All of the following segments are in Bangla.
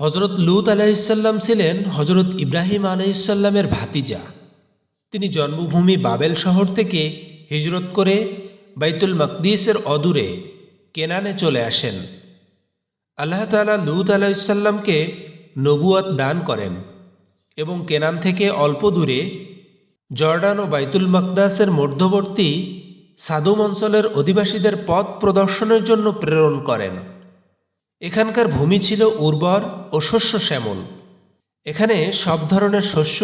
হজরত লুত আলাইসাল্লাম ছিলেন হজরত ইব্রাহিম আলাইসাল্লামের ভাতিজা। তিনি জন্মভূমি বাবেল শহর থেকে হিজরত করে বাইতুল মকদিসের অদূরে কেনানে চলে আসেন। আল্লাহ তালা লুত আলাইসাল্লামকে নবুয়াত দান করেন এবং কেনান থেকে অল্প দূরে জর্ডান ও বাইতুল মকদাসের মধ্যবর্তী সাদুম অঞ্চলের অধিবাসীদের পথ প্রদর্শনের জন্য প্রেরণ করেন। এখানকার ভূমি ছিল উর্বর ও শস্য শ্যামল। এখানে সব ধরনের শস্য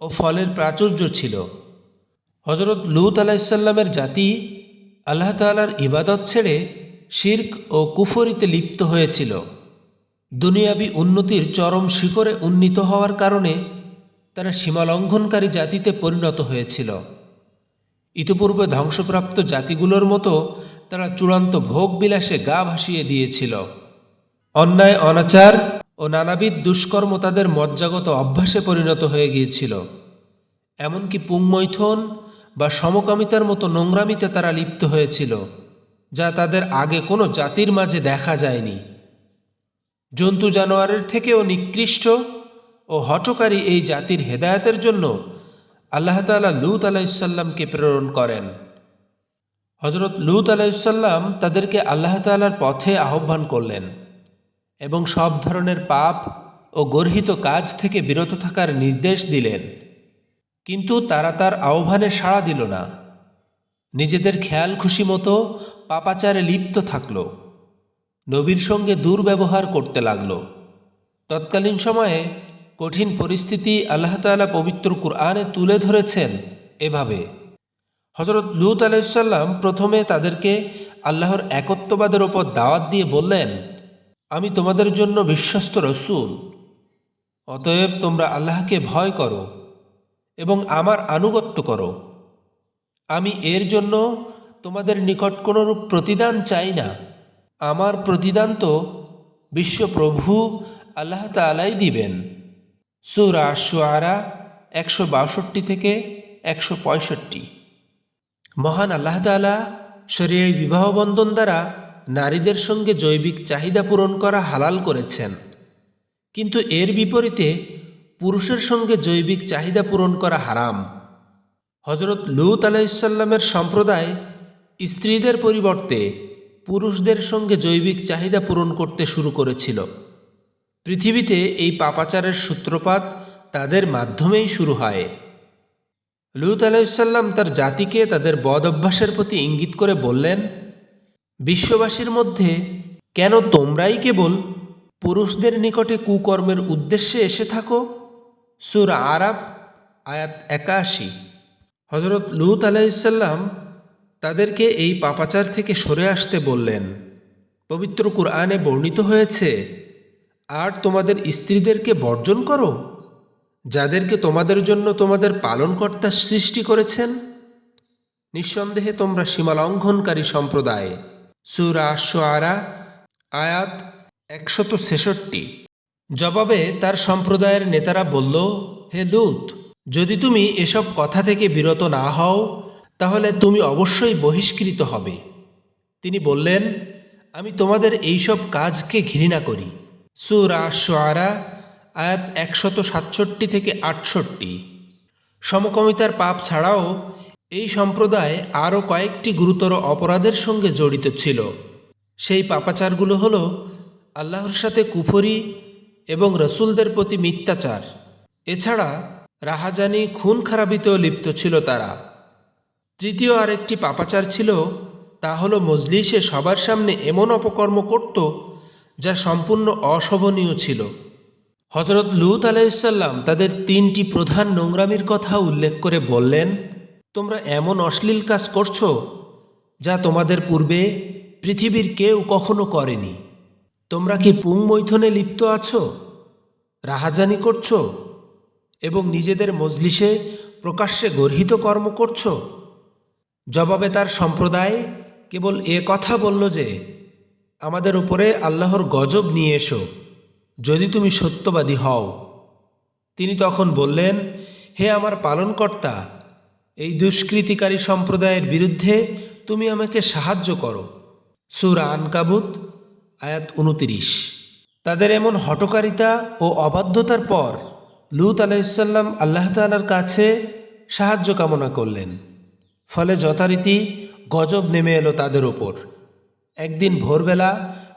ও ফলের প্রাচুর্য ছিল। হজরত লুত আলাইসাল্লামের জাতি আল্লাহ তালার ইবাদত ছেড়ে শির্ক ও কুফরিতে লিপ্ত হয়েছিল। দুনিয়াবি উন্নতির চরম শিখরে উন্নীত হওয়ার কারণে তারা সীমালঙ্ঘনকারী জাতিতে পরিণত হয়েছিল। ইতিপূর্বে ধ্বংসপ্রাপ্ত জাতিগুলোর মতো তারা চূড়ান্ত ভোগ বিলাসে গা ভাসিয়ে দিয়েছিল। অন্যায়, অনাচার ও নানাবিধ দুষ্কর্ম তাদের মজ্জাগত অভ্যাসে পরিণত হয়ে গিয়েছিল। এমনকি পুংমৈথন বা সমকামিতার মতো নোংরামিতে তারা লিপ্ত হয়েছিল, যা তাদের আগে কোনো জাতির মাঝে দেখা যায়নি। জন্তু জানোয়ারের থেকেও নিকৃষ্ট ও হটকারী এই জাতির হেদায়েতের জন্য আল্লাহ তালা লুত আলাইসাল্লামকে প্রেরণ করেন। হজরত লুত আলাইসাল্লাম তাদেরকে আল্লাহ তালার পথে আহ্বান করলেন। এবং সব ধরনের পাপ ও গর্হিত কাজ থেকে বিরত থাকার নির্দেশ দিলেন। কিন্তু তারা তার আহ্বানে সাড়া দিল না। নিজেদের খেয়াল খুশি মতো পাপাচারে লিপ্ত থাকল। নবীর সঙ্গে দুর্ব্যবহার করতে লাগল। তৎকালীন সময়ে কঠিন পরিস্থিতি আল্লাহ তালা পবিত্র কুরআনে তুলে ধরেছেন এভাবে। হজরত লুত আলাইসাল্লাম প্রথমে তাদেরকে আল্লাহর একত্ববাদের ওপর দাওয়াত দিয়ে বললেন আমি তোমাদের জন্য বিশ্বস্ত রসুল। অতএব তোমরা আল্লাহকে ভয় করো এবং আমার আনুগত্য করো। আমি এর জন্য তোমাদের নিকট কোনোরূপ প্রতিদান চাই না। আমার প্রতিদান তো বিশ্বপ্রভু আল্লাহ তালাই দিবেন। সুরা শুয়ারা একশো বাষট্টি থেকে একশো পঁয়ষট্টি। মহান আল্লাহ তালা শরীয় বিবাহ বন্ধন দ্বারা নারীদের সঙ্গে জৈবিক চাহিদা পূরণ করা হালাল করেছেন। কিন্তু এর বিপরীতে পুরুষের সঙ্গে জৈবিক চাহিদা পূরণ করা হারাম। হজরত লুত আলাইসাল্লামের সম্প্রদায় স্ত্রীদের পরিবর্তে পুরুষদের সঙ্গে জৈবিক চাহিদা পূরণ করতে শুরু করেছিল। পৃথিবীতে এই পাপাচারের সূত্রপাত তাদের মাধ্যমেই শুরু হয়। লুত আলাইসাল্লাম তার জাতিকে তাদের বদ অভ্যাসের প্রতি ইঙ্গিত করে বললেন বিশ্ববাসীর মধ্যে কেন তোমরাই কেবল পুরুষদের নিকটে কুকর্মের উদ্দেশ্যে এসে থাকো? সুর আরাব আয়াত একাশি। হজরত লুত আলাইসাল্লাম তাদেরকে এই পাপাচার থেকে সরে আসতে বললেন। পবিত্র কুরআনে বর্ণিত হয়েছে, আর তোমাদের স্ত্রীদেরকে বর্জন করো? যাদেরকে তোমাদের জন্য তোমাদের পালনকর্তা সৃষ্টি করেছেন? নিঃসন্দেহে তোমরা সীমালঙ্ঘনকারী সম্প্রদায়। সুরা সোয়ারা আয়াত একশত ছেষট্টি। জবাবে তার সম্প্রদায়ের নেতারা বলল, হে লুত, যদি তুমি এসব কথা থেকে বিরত না হও, তাহলে তুমি অবশ্যই বহিষ্কৃত হবে। তিনি বললেন, আমি তোমাদের এইসব কাজকে ঘৃণা করি। সুরা সোয়ারা আয়াত একশত সাতষট্টি থেকে আটষট্টি। সমকামিতার পাপ ছাড়াও এই সম্প্রদায় আরও কয়েকটি গুরুতর অপরাধের সঙ্গে জড়িত ছিল। সেই পাপাচারগুলো হল আল্লাহর সাথে কুফরি এবং রসুলদের প্রতি মিথ্যাচার। এছাড়া রাহাজানি খুন খারাপিতেও লিপ্ত ছিল তারা। তৃতীয় আরেকটি পাপাচার ছিল, তা হলো মজলিসে সবার সামনে এমন অপকর্ম করত যা সম্পূর্ণ অশোভনীয় ছিল। হজরত লুত আলাইসাল্লাম তাদের তিনটি প্রধান নোংরামির কথা উল্লেখ করে বললেন তোমরা এমন অশ্লীল কাজ করছ যা তোমাদের পূর্বে পৃথিবীর কেউ কখনো করেনি। তোমরা কি পুংমৈথনে লিপ্ত আছো, রাহাজানি করছ এবং নিজেদের মজলিসে প্রকাশ্যে গর্হিত কর্ম করছ? জবাবে তার সম্প্রদায় কেবল এ কথা বলল যে, আমাদের উপরে আল্লাহর গজব নিয়ে এসো, যদি তুমি সত্যবাদী হও। তিনি তখন বললেন, হে আমার পালনকর্তা এই দুষ্কৃতিকারী সম্প্রদায়ের বিরুদ্ধে তুমি আমাকে সাহায্য করো। সুরা আনকাবুত, আয়াত উনতিরিশ। তাদের এমন হটকারিতা ও অবাধ্যতার পর লুত আলাইসাল্লাম আল্লাহ তালার কাছে সাহায্য কামনা করলেন। ফলে যথারীতি গজব নেমে এলো তাদের ওপর। একদিন ভোরবেলা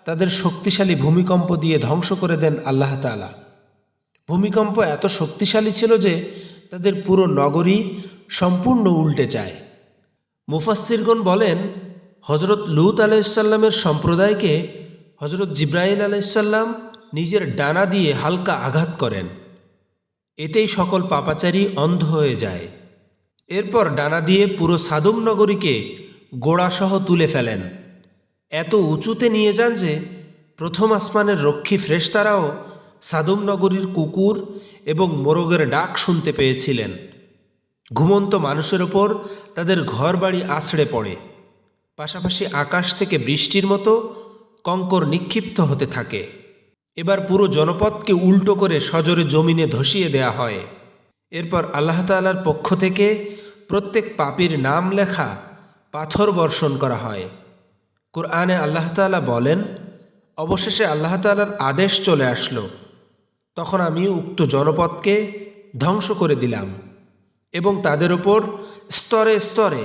তাদের শক্তিশালী ভূমিকম্প দিয়ে ধ্বংস করে দেন আল্লাহ তালা ভূমিকম্প এত শক্তিশালী ছিল যে তাদের পুরো নগরী সম্পূর্ণ উল্টে যায়। মুফাসিরগণ বলেন হজরত লুত আলাইসাল্লামের সম্প্রদায়কে হজরত জিব্রাইল আলাইসাল্লাম নিজের ডানা দিয়ে হালকা আঘাত করেন। এতেই সকল পাপাচারী অন্ধ হয়ে যায়। এরপর ডানা দিয়ে পুরো সাদুম নগরীকে গোড়াসহ তুলে ফেলেন। এত উঁচুতে নিয়ে যান যে প্রথম আসমানের রক্ষী ফ্রেশতারাও সাদুম নগরীর কুকুর এবং মোরগের ডাক শুনতে পেয়েছিলেন। ঘুমন্ত মানুষের ওপর তাদের ঘরবাড়ি আছড়ে পড়ে। পাশাপাশি আকাশ থেকে বৃষ্টির মতো কঙ্কর নিক্ষিপ্ত হতে থাকে। এবার পুরো জনপদকে উল্টো করে সজোরে জমিনে ধসিয়ে দেয়া হয়। এরপর আল্লাহ তাআলার পক্ষ থেকে প্রত্যেক পাপীর নাম লেখা পাথর বর্ষণ করা হয়। কোরআনে আল্লাহ তাআলা বলেন, অবশেষে আল্লাহ তাআলার আদেশ চলে আসলো। তখন আমি উক্ত জনপদকে ধ্বংস করে দিলাম। এবং তাদের ওপর স্তরে স্তরে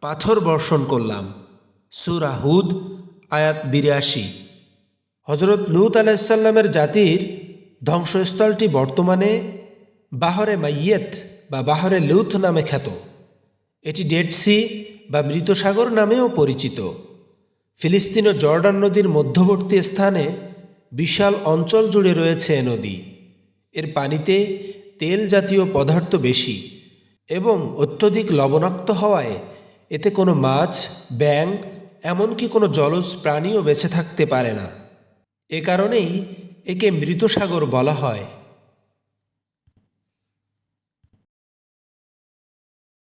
পাথর বর্ষণ করলাম। সুরা হুদ, আয়াত বিরাশি। হজরত লুত আলাইসাল্লামের জাতির ধ্বংসস্থলটি বর্তমানে বাহরে মাইয়েত বা বাহরে লুথ নামে খ্যাত। এটি ডেড সি বা মৃত সাগর নামেও পরিচিত। ফিলিস্তিন ও জর্ডান নদীর মধ্যবর্তী স্থানে বিশাল অঞ্চল জুড়ে রয়েছে এ নদী। এর পানিতে তেল জাতীয় পদার্থ বেশি। এবং অত্যধিক লবণাক্ত হওয়ায় এতে কোনো মাছ ব্যাং এমনকি কোনো জলজ প্রাণীও বেঁচে থাকতে পারে না। এ কারণেই একে মৃত সাগর বলা হয়।